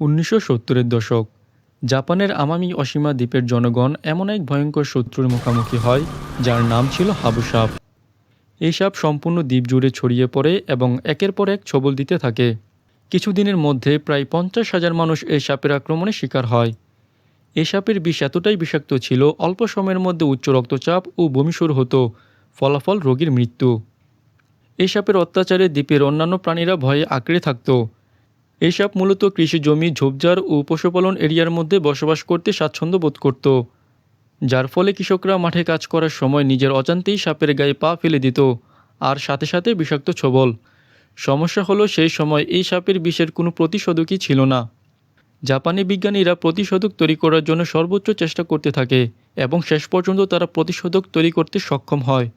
উনিশশো সত্তরের দশক, জাপানের আমামি অসীমা দ্বীপের জনগণ এমন এক ভয়ঙ্কর শত্রুর মুখোমুখি হয়, যার নাম ছিল হাবু সাপ। এই সাপ সম্পূর্ণ দ্বীপ জুড়ে ছড়িয়ে পড়ে এবং একের পর এক ছবল দিতে থাকে। কিছুদিনের মধ্যে প্রায় পঞ্চাশ হাজার মানুষ এই সাপের আক্রমণে শিকার হয়। এই সাপের বিষ এতটাই বিষাক্ত ছিল, অল্প সময়ের মধ্যে উচ্চ রক্তচাপ ও বমি শুরু হতো, ফলাফল রোগীর মৃত্যু। এই সাপের অত্যাচারে দ্বীপের অন্যান্য প্রাণীরা ভয়ে আঁকড়ে থাকত। এই সাপ মূলত কৃষি জমি, ঝোপঝাড় ও পশুপালন এরিয়ার মধ্যে বসবাস করতে স্বাচ্ছন্দ্য বোধ করত। যার ফলে কৃষকরা মাঠে কাজ করার সময় নিজের অজান্তেই সাপের গায়ে পা ফেলে দিত আর সাথে সাথে বিষাক্ত ছবল। সমস্যা হলো সেই সময় এই সাপের বিষের কোনো প্রতিষেধকই ছিল না। জাপানি বিজ্ঞানীরা প্রতিষেধক তৈরি করার জন্য সর্বোচ্চ চেষ্টা করতে থাকে এবং শেষ পর্যন্ত তারা প্রতিষেধক তৈরি করতে সক্ষম হয়।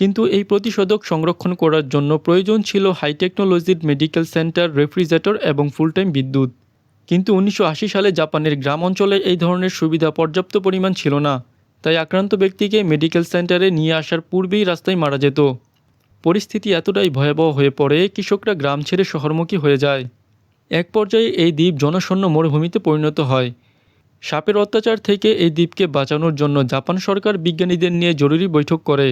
কিন্তু এই প্রতিষেধক সংরক্ষণ করার জন্য প্রয়োজন ছিল হাই টেকনোলজির মেডিকেল সেন্টার, রেফ্রিজারেটর এবং ফুল টাইম বিদ্যুৎ। কিন্তু উনিশশো আশি সালে জাপানের গ্রাম অঞ্চলে এই ধরনের সুবিধা পর্যাপ্ত পরিমাণ ছিল না। তাই আক্রান্ত ব্যক্তিকে মেডিকেল সেন্টারে নিয়ে আসার পূর্বেই রাস্তায় মারা যেত। পরিস্থিতি এতটাই ভয়াবহ হয়ে পড়ে, কৃষকরা গ্রাম ছেড়ে শহরমুখী হয়ে যায়। এক পর্যায়ে এই দ্বীপ জনশূন্য মরুভূমিতে পরিণত হয়। সাপের অত্যাচার থেকে এই দ্বীপকে বাঁচানোর জন্য জাপান সরকার বিজ্ঞানীদের নিয়ে জরুরি বৈঠক করে।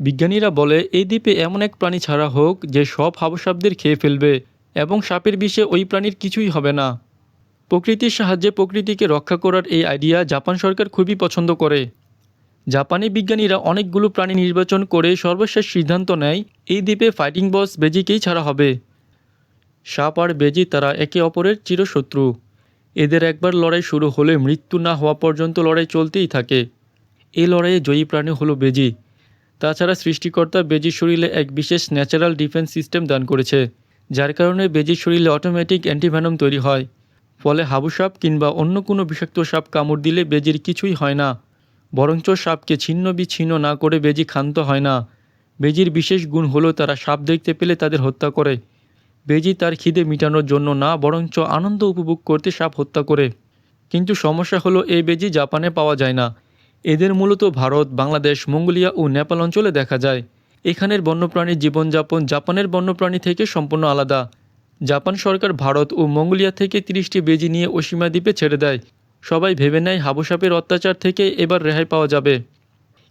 বিজ্ঞানীরা বলে, এই দ্বীপে এমন এক প্রাণী ছাড়া হোক যে সব হাবসাবদের খেয়ে ফেলবে এবং সাপের বিষে ওই প্রাণীর কিছুই হবে না। প্রকৃতির সাহায্যে প্রকৃতিকে রক্ষা করার এই আইডিয়া জাপান সরকার খুবই পছন্দ করে। জাপানি বিজ্ঞানীরা অনেকগুলো প্রাণী নির্বাচন করে সর্বশেষ সিদ্ধান্ত নেয়, এই দ্বীপে ফাইটিং বস বেজিকেই ছাড়া হবে। সাপ আর বেজি তারা একে অপরের চিরশত্রু। এদের একবার লড়াই শুরু হলে মৃত্যু না হওয়া পর্যন্ত লড়াই চলতেই থাকে। এই লড়াইয়ে জয়ী প্রাণী হলো বেজি। তাছাড়া সৃষ্টিকর্তা বেজির শরীরে এক বিশেষ ন্যাচারাল ডিফেন্স সিস্টেম দান করেছে, যার কারণে বেজির শরীরে অটোমেটিক অ্যান্টিভ্যানম তৈরি হয়। ফলে হাবু সাপ কিংবা অন্য কোনো বিষাক্ত সাপ কামড় দিলে বেজির কিছুই হয় না, বরঞ্চ সাপকে ছিন্ন বিচ্ছিন্ন না করে বেজি ক্ষান্ত হয় না। বেজির বিশেষ গুণ হলো তারা সাপ দেখতে পেলে তাদের হত্যা করে। বেজি তার খিদে মেটানোর জন্য না, বরঞ্চ আনন্দ উপভোগ করতে সাপ হত্যা করে। কিন্তু সমস্যা হলো এই বেজি জাপানে পাওয়া যায় না। এদের মূলত ভারত, বাংলাদেশ, মঙ্গোলিয়া ও নেপাল অঞ্চলে দেখা যায়। এখানের বন্যপ্রাণীর জীবনযাপন জাপানের বন্যপ্রাণী থেকে সম্পূর্ণ আলাদা। জাপান সরকার ভারত ও মঙ্গোলিয়া থেকে তিরিশটি বেজি নিয়ে অসীমা দ্বীপে ছেড়ে দেয়। সবাই ভেবে নেয় হাবুসাপের অত্যাচার থেকে এবার রেহাই পাওয়া যাবে।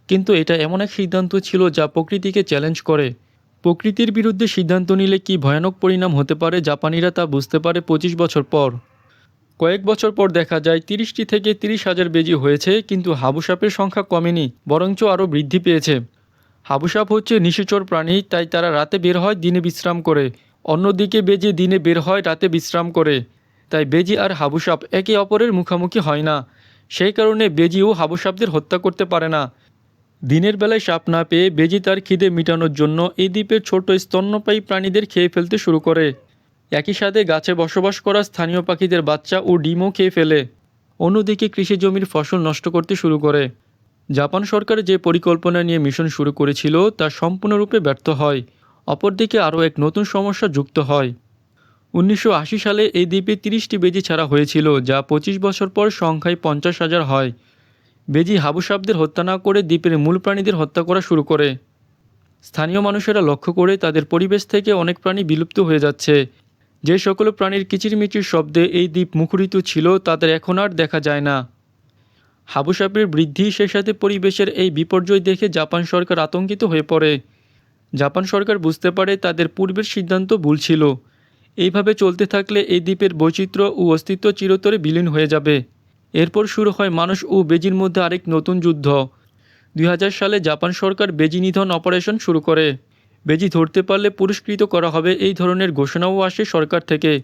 কিন্তু এটা এমন এক সিদ্ধান্ত ছিল যা প্রকৃতিকে চ্যালেঞ্জ করে। প্রকৃতির বিরুদ্ধে সিদ্ধান্ত নিলে কি ভয়ানক পরিণাম হতে পারে জাপানিরা তা বুঝতে পারে পঁচিশ বছর পর। কয়েক বছর পর দেখা যায় তিরিশটি থেকে তিরিশ হাজার বেজি হয়েছে, কিন্তু হাবুসাপের সংখ্যা কমেনি, বরঞ্চ আরও বৃদ্ধি পেয়েছে। হাবুসাপ হচ্ছে নিশিচর প্রাণী, তাই তারা রাতে বের হয়, দিনে বিশ্রাম করে। অন্যদিকে বেজি দিনে বের হয়, রাতে বিশ্রাম করে। তাই বেজি আর হাবুসাপ একে অপরের মুখোমুখি হয় না। সেই কারণে বেজিও হাবুসাপদের হত্যা করতে পারে না। দিনের বেলায় সাপ না পেয়ে বেজি তার খিদে মেটানোর জন্য এই দ্বীপের ছোট স্তন্যপায়ী প্রাণীদের খেয়ে ফেলতে শুরু করে। একই সাথে গাছে বসবাস করা স্থানীয় পাখিদের বাচ্চা ও ডিমও খেয়ে ফেলে। অন্যদিকে কৃষি জমির ফসল নষ্ট করতে শুরু করে। জাপান সরকার যে পরিকল্পনা নিয়ে মিশন শুরু করেছিল, তা সম্পূর্ণরূপে ব্যর্থ হয়। অপরদিকে আরও এক নতুন সমস্যা যুক্ত হয়। উনিশশো আশি সালে এই দ্বীপে তিরিশটি বেজি ছাড়া হয়েছিল, যা পঁচিশ বছর পর সংখ্যায় পঞ্চাশ হাজার হয়। বেজি হাবুসাবদের হত্যা না করে দ্বীপের মূল প্রাণীদের হত্যা করা শুরু করে। স্থানীয় মানুষেরা লক্ষ্য করে তাদের পরিবেশ থেকে অনেক প্রাণী বিলুপ্ত হয়ে যাচ্ছে। যে সকল প্রাণীর কিচিরমিচির শব্দে এই দ্বীপ মুখরিত ছিল, তাদের এখন আর দেখা যায় না। হাবুসাপের বৃদ্ধি সেই সাথে পরিবেশের এই বিপর্যয় দেখে জাপান সরকার আতঙ্কিত হয়ে পড়ে। জাপান সরকার বুঝতে পারে তাদের পূর্বের সিদ্ধান্ত ভুল ছিল। এইভাবে চলতে থাকলে এই দ্বীপের বৈচিত্র্য ও অস্তিত্ব চিরতরে বিলীন হয়ে যাবে। এরপর শুরু হয় মানুষ ও বেজির মধ্যে আরেক নতুন যুদ্ধ। দুই হাজার সালে জাপান সরকার বেজি নিধন অপারেশন শুরু করে। বেজি ধরতে পারলে পুরস্কৃত করা হবে এই ধরনের ঘোষণাও আসে সরকার থেকে।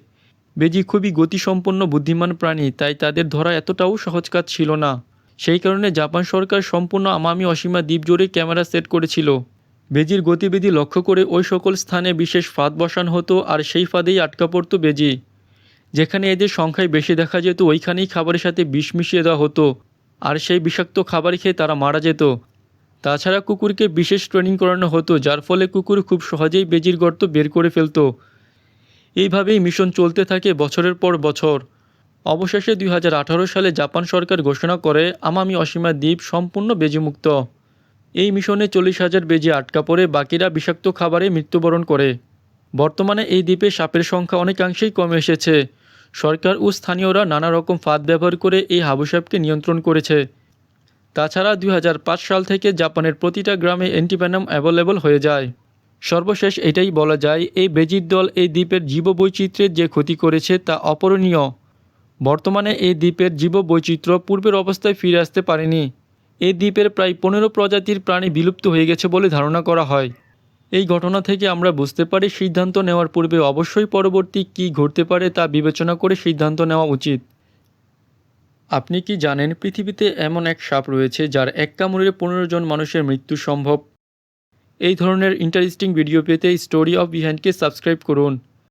বেজি খুবই গতিসম্পন্ন, বুদ্ধিমান প্রাণী, তাই তাদের ধরা এতটাও সহজ কাজ ছিল না। সেই কারণে জাপান সরকার সম্পূর্ণ আমামি অসীমা দ্বীপ জোরে ক্যামেরা সেট করেছিল। বেজির গতিবিধি লক্ষ্য করে ওই সকল স্থানে বিশেষ ফাঁদ বসানো হতো আর সেই ফাঁদেই আটকা পড়তো বেজি। যেখানে এদের সংখ্যায় বেশি দেখা যেত, ওইখানেই খাবারের সাথে বিষ মিশিয়ে দেওয়া হতো। আর সেই বিষাক্ত খাবার খেয়ে তারা মারা যেত। তাছাড়া কুকুরকে বিশেষ ট্রেনিং করানো হতো, যার ফলে কুকুর খুব সহজেই বেজির গর্ত বের করে ফেলতো। এইভাবেই মিশন চলতে থাকে বছরের পর বছর। অবশেষে দুই হাজার আঠারো সালে জাপান সরকার ঘোষণা করে, আমামি অসীমা দ্বীপ সম্পূর্ণ বেজিমুক্ত। এই মিশনে চল্লিশ হাজার বেজি আটকা পড়ে, বাকিরা বিষাক্ত খাবারে মৃত্যুবরণ করে। বর্তমানে এই দ্বীপে সাপের সংখ্যা অনেকাংশেই কমে এসেছে। সরকার ও স্থানীয়রা নানা রকম ফাঁদ ব্যবহার করে এই হাবুসাপকে নিয়ন্ত্রণ করেছে। তাছাড়া দুই হাজার পাঁচ সাল থেকে জাপানের প্রতিটা গ্রামে অ্যান্টিভেনাম অ্যাভেলেবল হয়ে যায়। সর্বশেষ এটাই বলা যায়, এই বেজির দল এই দ্বীপের জীববৈচিত্র্যের যে ক্ষতি করেছে তা অপরণীয়। বর্তমানে এই দ্বীপের জীববৈচিত্র্য পূর্বের অবস্থায় ফিরে আসতে পারেনি। এই দ্বীপের প্রায় পনেরো প্রজাতির প্রাণী বিলুপ্ত হয়ে গেছে বলে ধারণা করা হয়। এই ঘটনা থেকে আমরা বুঝতে পারি সিদ্ধান্ত নেওয়ার পূর্বে অবশ্যই পরবর্তী কী ঘটতে পারে তা বিবেচনা করে সিদ্ধান্ত নেওয়া উচিত। আপনি কি জানেন পৃথিবীতে এমন এক সাপ রয়েছে যার এক কামড়ে পনেরো জন মানুষের মৃত্যু সম্ভব? এই ধরনের ইন্টারেস্টিং ভিডিও পেতে স্টোরি অফ বিহাইন্ডকে সাবস্ক্রাইব করুন।